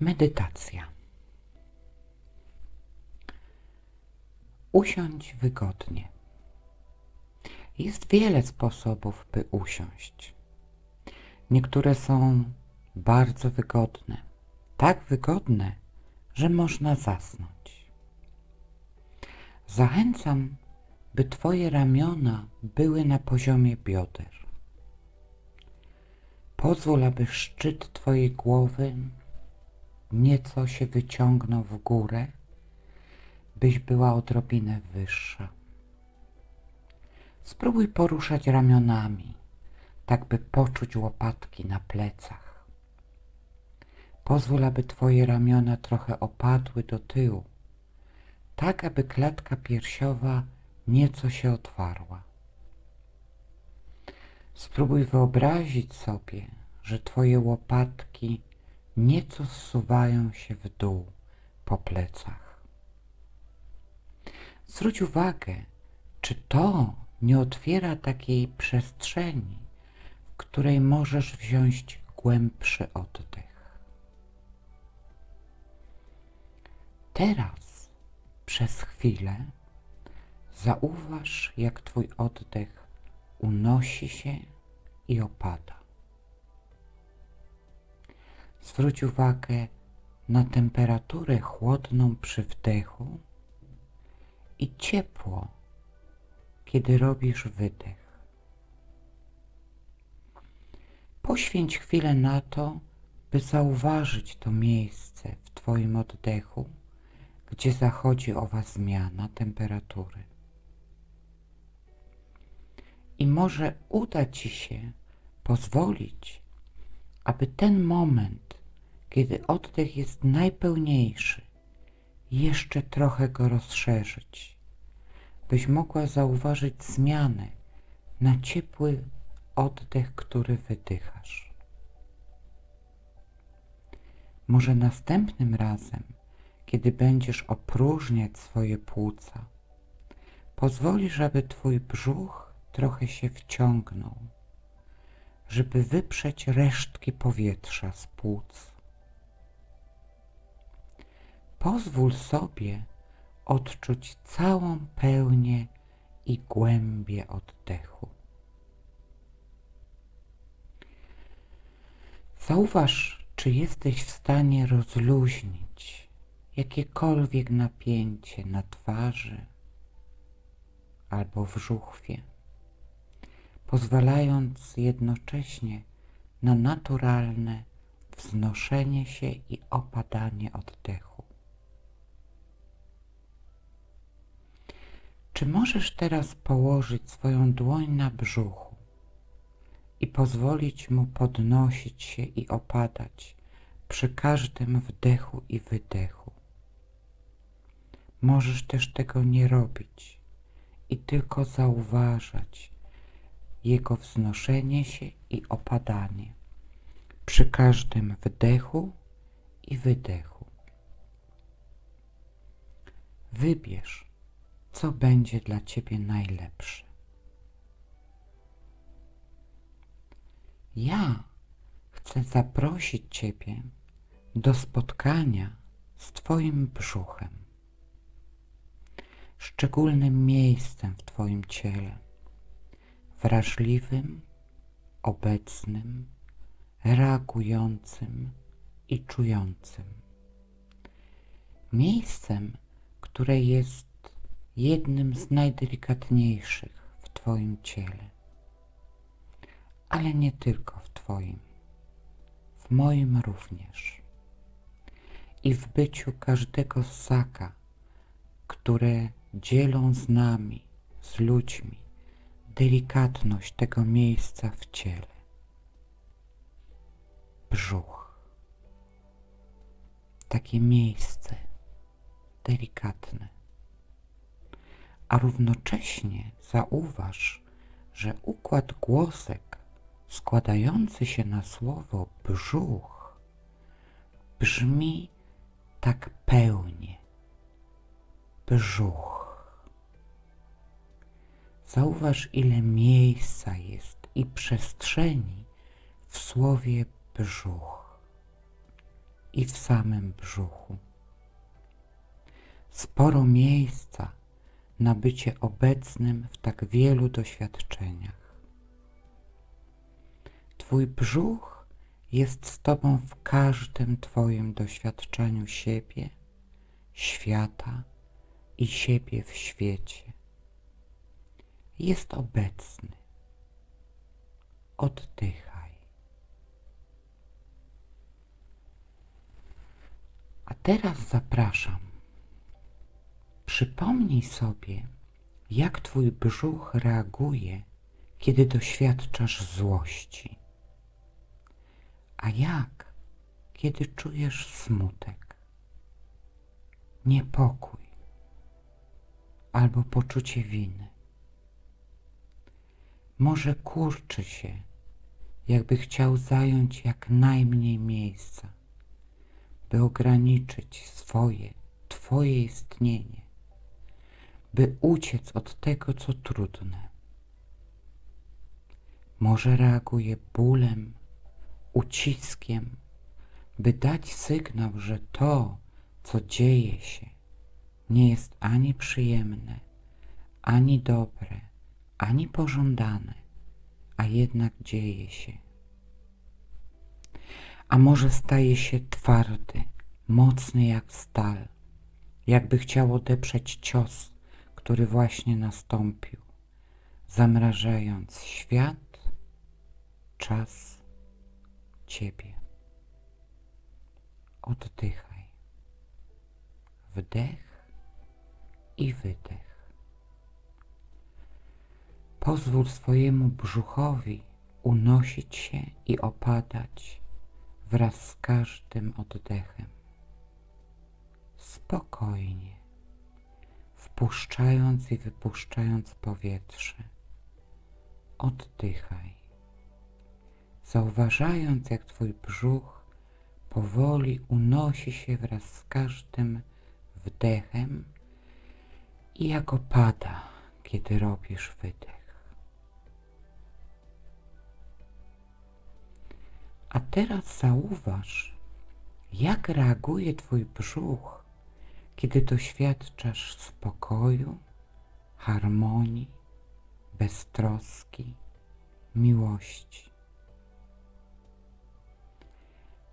Medytacja. Usiądź wygodnie. Jest wiele sposobów, by usiąść. Niektóre są bardzo wygodne, tak wygodne, że można zasnąć. Zachęcam, by Twoje ramiona były na poziomie bioder. Pozwól, aby szczyt Twojej głowy nieco się wyciągnął w górę, byś była odrobinę wyższa. Spróbuj poruszać ramionami, tak by poczuć łopatki na plecach. Pozwól, aby Twoje ramiona trochę opadły do tyłu, tak aby klatka piersiowa nieco się otwarła. Spróbuj wyobrazić sobie, że Twoje łopatki nieco zsuwają się w dół po plecach. Zwróć uwagę, czy to nie otwiera takiej przestrzeni, w której możesz wziąć głębszy oddech. Teraz, przez chwilę, zauważ, jak Twój oddech unosi się i opada. Zwróć uwagę na temperaturę chłodną przy wdechu i ciepło, kiedy robisz wydech. Poświęć chwilę na to, by zauważyć to miejsce w Twoim oddechu, gdzie zachodzi owa zmiana temperatury. I może uda Ci się pozwolić, aby ten moment, kiedy oddech jest najpełniejszy, jeszcze trochę go rozszerzyć, byś mogła zauważyć zmianę na ciepły oddech, który wydychasz. Może następnym razem, kiedy będziesz opróżniać swoje płuca, pozwolisz, aby twój brzuch trochę się wciągnął, żeby wyprzeć resztki powietrza z płuc. Pozwól sobie odczuć całą pełnię i głębię oddechu. Zauważ, czy jesteś w stanie rozluźnić jakiekolwiek napięcie na twarzy albo w żuchwie, pozwalając jednocześnie na naturalne wznoszenie się i opadanie oddechu. Czy możesz teraz położyć swoją dłoń na brzuchu i pozwolić mu podnosić się i opadać przy każdym wdechu i wydechu? Możesz też tego nie robić i tylko zauważać jego wznoszenie się i opadanie przy każdym wdechu i wydechu. Wybierz, co będzie dla Ciebie najlepsze. Ja chcę zaprosić Ciebie do spotkania z Twoim brzuchem, szczególnym miejscem w Twoim ciele, wrażliwym, obecnym, reagującym i czującym. Miejscem, które jest jednym z najdelikatniejszych w Twoim ciele. Ale nie tylko w Twoim, w moim również. I w byciu każdego ssaka, które dzielą z nami, z ludźmi, delikatność tego miejsca w ciele. Brzuch. Takie miejsce delikatne a równocześnie zauważ, że układ głosek składający się na słowo brzuch brzmi tak pełnie. Brzuch. Zauważ, ile miejsca jest i przestrzeni w słowie brzuch. i w samym brzuchu. Sporo miejsca na bycie obecnym w tak wielu doświadczeniach. Twój brzuch jest z Tobą w każdym Twoim doświadczeniu siebie, świata i siebie w świecie. Jest obecny. Oddychaj. A teraz zapraszam. Przypomnij sobie, jak Twój brzuch reaguje, kiedy doświadczasz złości, a jak, kiedy czujesz smutek, niepokój albo poczucie winy. Może kurczy się, jakby chciał zająć jak najmniej miejsca, by ograniczyć swoje, Twoje istnienie, by uciec od tego, co trudne. Może reaguje bólem, uciskiem, by dać sygnał, że to, co dzieje się, nie jest ani przyjemne, ani dobre, ani pożądane, a jednak dzieje się. A może staje się twardy, mocny jak stal, jakby chciał odeprzeć cios, który właśnie nastąpił, zamrażając świat, czas, Ciebie. Oddychaj. Wdech i wydech. Pozwól swojemu brzuchowi unosić się i opadać wraz z każdym oddechem. Spokojnie, wpuszczając i wypuszczając powietrze. Oddychaj, zauważając jak Twój brzuch powoli unosi się wraz z każdym wdechem i jak opada, kiedy robisz wydech. A teraz zauważ, jak reaguje Twój brzuch, kiedy doświadczasz spokoju, harmonii, beztroski, miłości.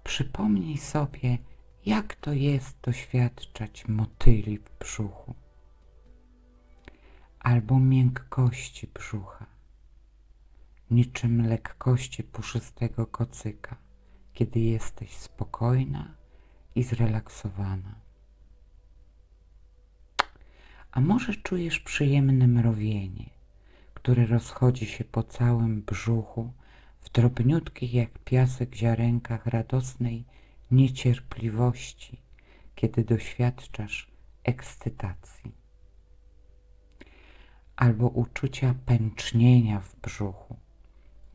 Przypomnij sobie, jak to jest doświadczać motyli w brzuchu albo miękkości brzucha niczym lekkości puszystego kocyka, kiedy jesteś spokojna i zrelaksowana. A może czujesz przyjemne mrowienie, które rozchodzi się po całym brzuchu w drobniutkich jak piasek ziarenkach radosnej niecierpliwości, kiedy doświadczasz ekscytacji albo uczucia pęcznienia w brzuchu,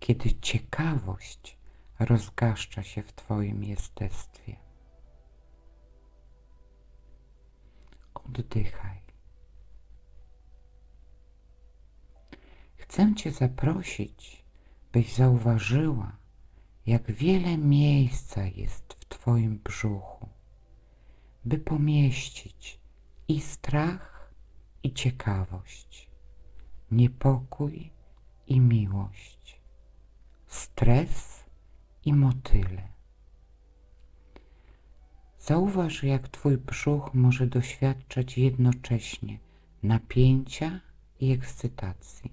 kiedy ciekawość rozgaszcza się w Twoim jestestwie. Oddychaj. Chcę Cię zaprosić, byś zauważyła, jak wiele miejsca jest w Twoim brzuchu, by pomieścić i strach, i ciekawość, niepokój i miłość stres i motyle. Zauważ, jak Twój brzuch może doświadczać jednocześnie napięcia i ekscytacji.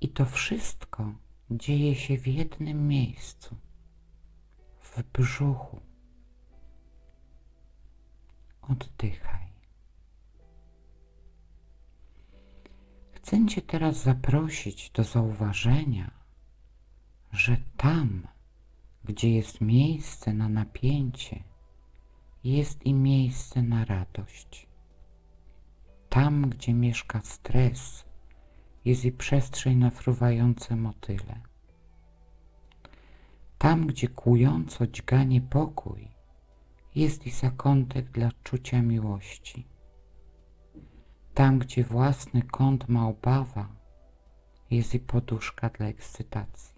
I to wszystko dzieje się w jednym miejscu w brzuchu. Oddychaj. Chcę Cię teraz zaprosić do zauważenia, że tam, gdzie jest miejsce na napięcie, jest i miejsce na radość. Tam, gdzie mieszka stres, jest i przestrzeń na fruwające motyle. Tam, gdzie kłująco dźga niepokój, jest i zakątek dla czucia miłości. Tam, gdzie własny kąt ma obawa, jest i poduszka dla ekscytacji.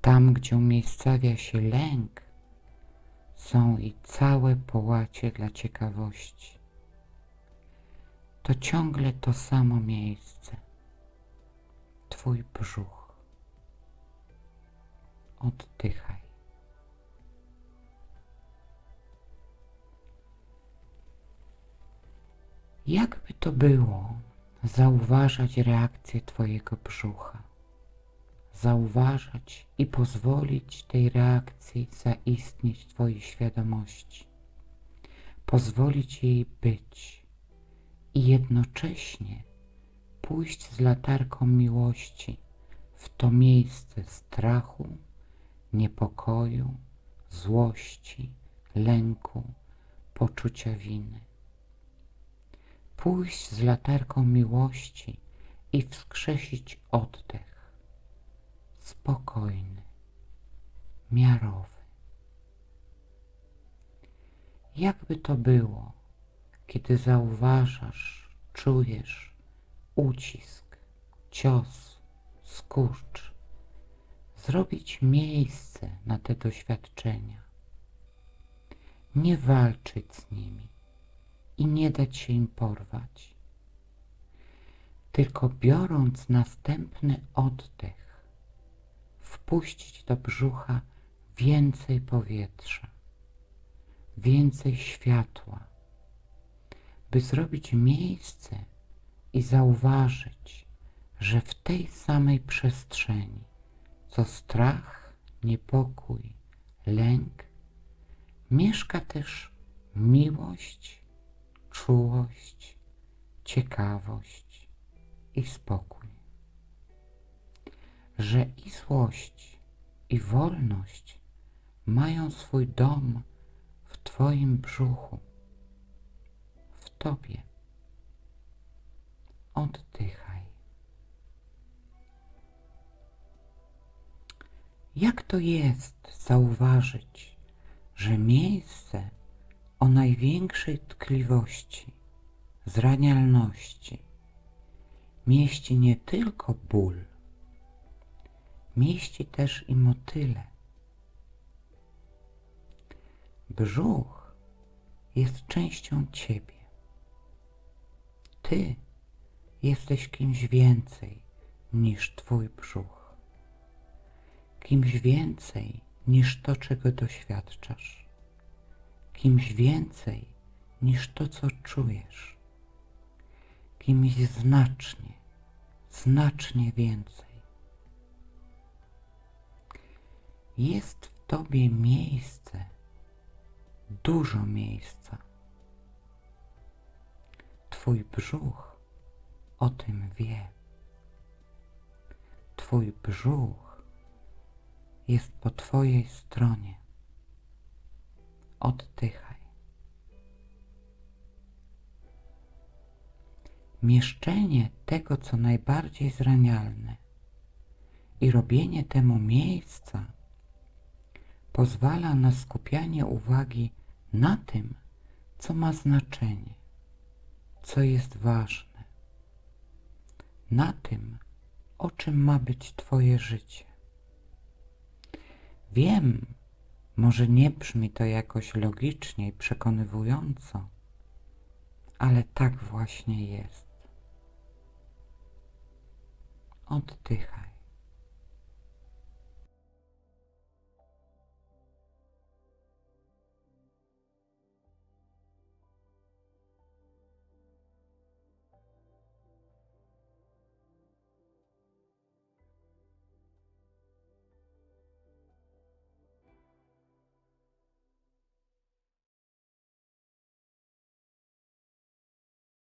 Tam, gdzie umiejscawia się lęk, są i całe połacie dla ciekawości. To ciągle to samo miejsce. Twój brzuch. Oddychaj. Jakby to było zauważać reakcję Twojego brzucha, zauważać i pozwolić tej reakcji zaistnieć w Twojej świadomości, pozwolić jej być i jednocześnie pójść z latarką miłości w to miejsce strachu, niepokoju, złości, lęku, poczucia winy pójść z latarką miłości i wskrzesić oddech. Spokojny, miarowy. Jakby to było, kiedy zauważasz, czujesz ucisk, cios, skurcz, zrobić miejsce na te doświadczenia. Nie walczyć z nimi i nie dać się im porwać. Tylko biorąc następny oddech, wpuścić do brzucha więcej powietrza, więcej światła, by zrobić miejsce i zauważyć, że w tej samej przestrzeni, co strach, niepokój, lęk, mieszka też miłość, czułość, ciekawość i spokój. Że i złość, i wolność mają swój dom w Twoim brzuchu, w Tobie. Oddychaj. Jak to jest zauważyć, że miejsce, o największej tkliwości, zranialności mieści nie tylko ból, mieści też i motyle. Brzuch jest częścią Ciebie. Ty jesteś kimś więcej niż Twój brzuch. Kimś więcej niż to, czego doświadczasz kimś więcej niż to, co czujesz, kimś znacznie, znacznie więcej. Jest w Tobie miejsce, dużo miejsca. Twój brzuch o tym wie. Twój brzuch jest po Twojej stronie. Oddychaj. Mieszczenie tego, co najbardziej zranialne i robienie temu miejsca pozwala na skupianie uwagi na tym, co ma znaczenie, co jest ważne, na tym, o czym ma być Twoje życie. Wiem, może nie brzmi to jakoś logicznie i przekonywująco, ale tak właśnie jest. Oddychaj.